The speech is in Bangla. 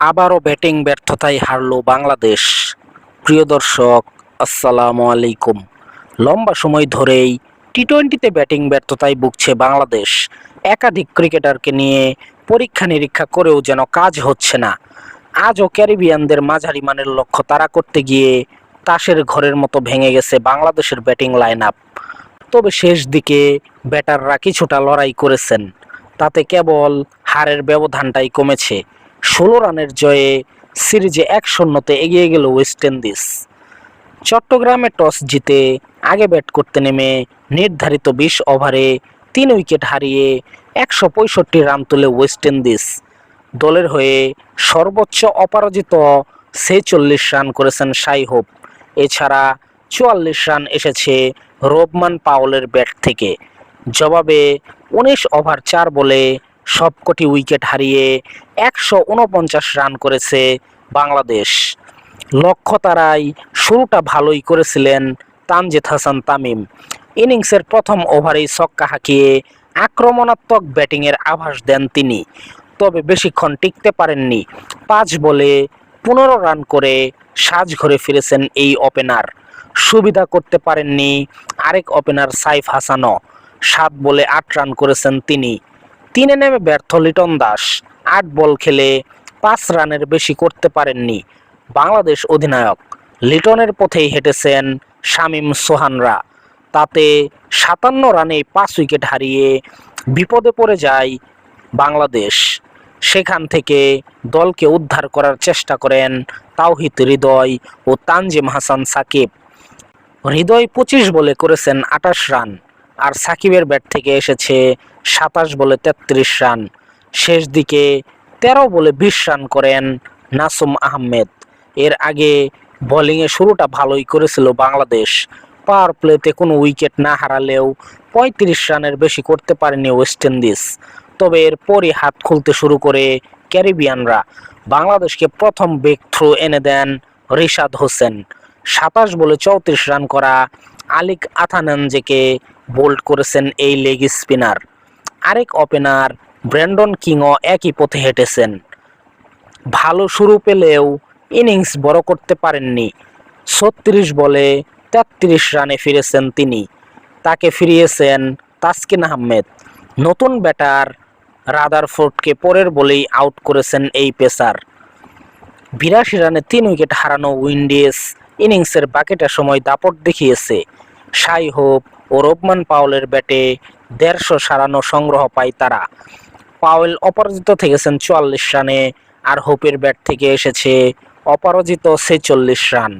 আবারও ব্যাটিং ব্যর্থতায় হারল বাংলাদেশ। প্রিয় দর্শক, আসসালামু আলাইকুম। লম্বা সময় ধরেই টি টোয়েন্টিতে ব্যাটিং ব্যর্থতায় ভুগছে বাংলাদেশ। একাধিক ক্রিকেটারকে নিয়ে পরীক্ষা নিরীক্ষা করেও যেন কাজ হচ্ছে না। আজও ক্যারিবিয়ানদের মাঝারি মানের লক্ষ্য তারা করতে গিয়ে তাসের ঘরের মতো ভেঙে গেছে বাংলাদেশের ব্যাটিং লাইন আপ তবে শেষ দিকে ব্যাটাররা কিছুটা লড়াই করেছেন। তাতে কেবল হারের ব্যবধানটাই কমেছে। ষোলো রানের জয়ে সিরিজে এক শূন্যতে এগিয়ে গেল ওয়েস্ট ইন্ডিজ। চট্টগ্রামে টস জিতে আগে ব্যাট করতে নেমে নির্ধারিত বিশ ওভারে তিন উইকেট হারিয়ে একশো পঁয়ষট্টি রান তুলে ওয়েস্ট ইন্ডিজ। দলের হয়ে সর্বোচ্চ অপরাজিত ছেচল্লিশ রান করেছেন সাই হোপ এছাড়া চুয়াল্লিশ রান এসেছে রোবমান পাওলের ব্যাট থেকে। জবাবে উনিশ ওভার চার বলে সবকটি উইকেট হারিয়ে একশো উনপঞ্চাশ রান করেছে বাংলাদেশ। লক্ষ্য তারাই শুরুটা ভালোই করেছিলেন তানজিদ হাসান তামিম। ইনিংসের প্রথম ওভারেই ছক্কা হাঁকিয়ে আক্রমণাত্মক ব্যাটিংয়ের আভাস দেন তিনি। তবে বেশিক্ষণ টিকতে পারেননি। পাঁচ বলে পনেরো রান করে সাজঘরে ফিরেছেন এই ওপেনার। সুবিধা করতে পারেননি আরেক ওপেনার সাইফ হাসানও। সাত বলে আট রান করেছেন তিনি। তিনে নেমে ব্যর্থ লিটন দাস। আট বল খেলে পাঁচ রানের বেশি করতে পারেননি বাংলাদেশ অধিনায়ক। লিটনের পথেই হেঁটেছেন শামীম সোহানরা। তাতে সাতান্ন রানে পাঁচ উইকেট হারিয়ে বিপদে পড়ে যায় বাংলাদেশ। সেখান থেকে দলকে উদ্ধার করার চেষ্টা করেন তাওহিত হৃদয় ও তানজিম হাসান সাকিব। হৃদয় পঁচিশ বলে করেছেন আটাশ রান। আর সাকিবের ব্যাট থেকে এসেছে সাতাশ বলে তেত্রিশ রান। শেষ দিকে তেরো বলে বিশ রান করেন নাসুম আহমেদ। এর আগে বোলিংয়ে শুরুটা ভালোই করেছিল বাংলাদেশ। পাওয়ার প্লেতে কোনো উইকেট না হারালেও পঁয়ত্রিশ রানের বেশি করতে পারেনি ওয়েস্ট ইন্ডিজ। তবে এরপরই হাত খুলতে শুরু করে ক্যারিবিয়ানরা। বাংলাদেশকে প্রথম বেগ থ্রু এনে দেন রিশাদ হোসেন। সাতাশ বলে চৌত্রিশ রান করা আলিক আথানানজেকে বোল্ড করেছেন এই লেগ স্পিনার। আরেক ওপেনার ব্র্যান্ডন কিংও একই পথে হেঁটেছেন। ভালো শুরু পেলেও ইনিংস বড় করতে পারেননি। ছত্রিশ বলে তেত্রিশ রানে ফিরেছেন তিনি। তাকে ফিরিয়েছেন তাসকিন আহমেদ। নতুন ব্যাটার রাদারফোর্ডকে পরের বলেই আউট করেছেন এই পেসার। বিরাশি রানে তিন উইকেট হারানো উইন্ডিজ ইনিংসের বাকিটা সময় দাপট দেখিয়েছে। সাই হোপ ও রোবমান পাওয়েলের ব্যাটে দেড়শো সারানো সংগ্রহ পায় তারা। পাওয়েল অপরাজিত থেকেছেন চুয়াল্লিশ রানে, আর হোপের ব্যাট থেকে এসেছে অপরাজিত ছেচল্লিশ রান।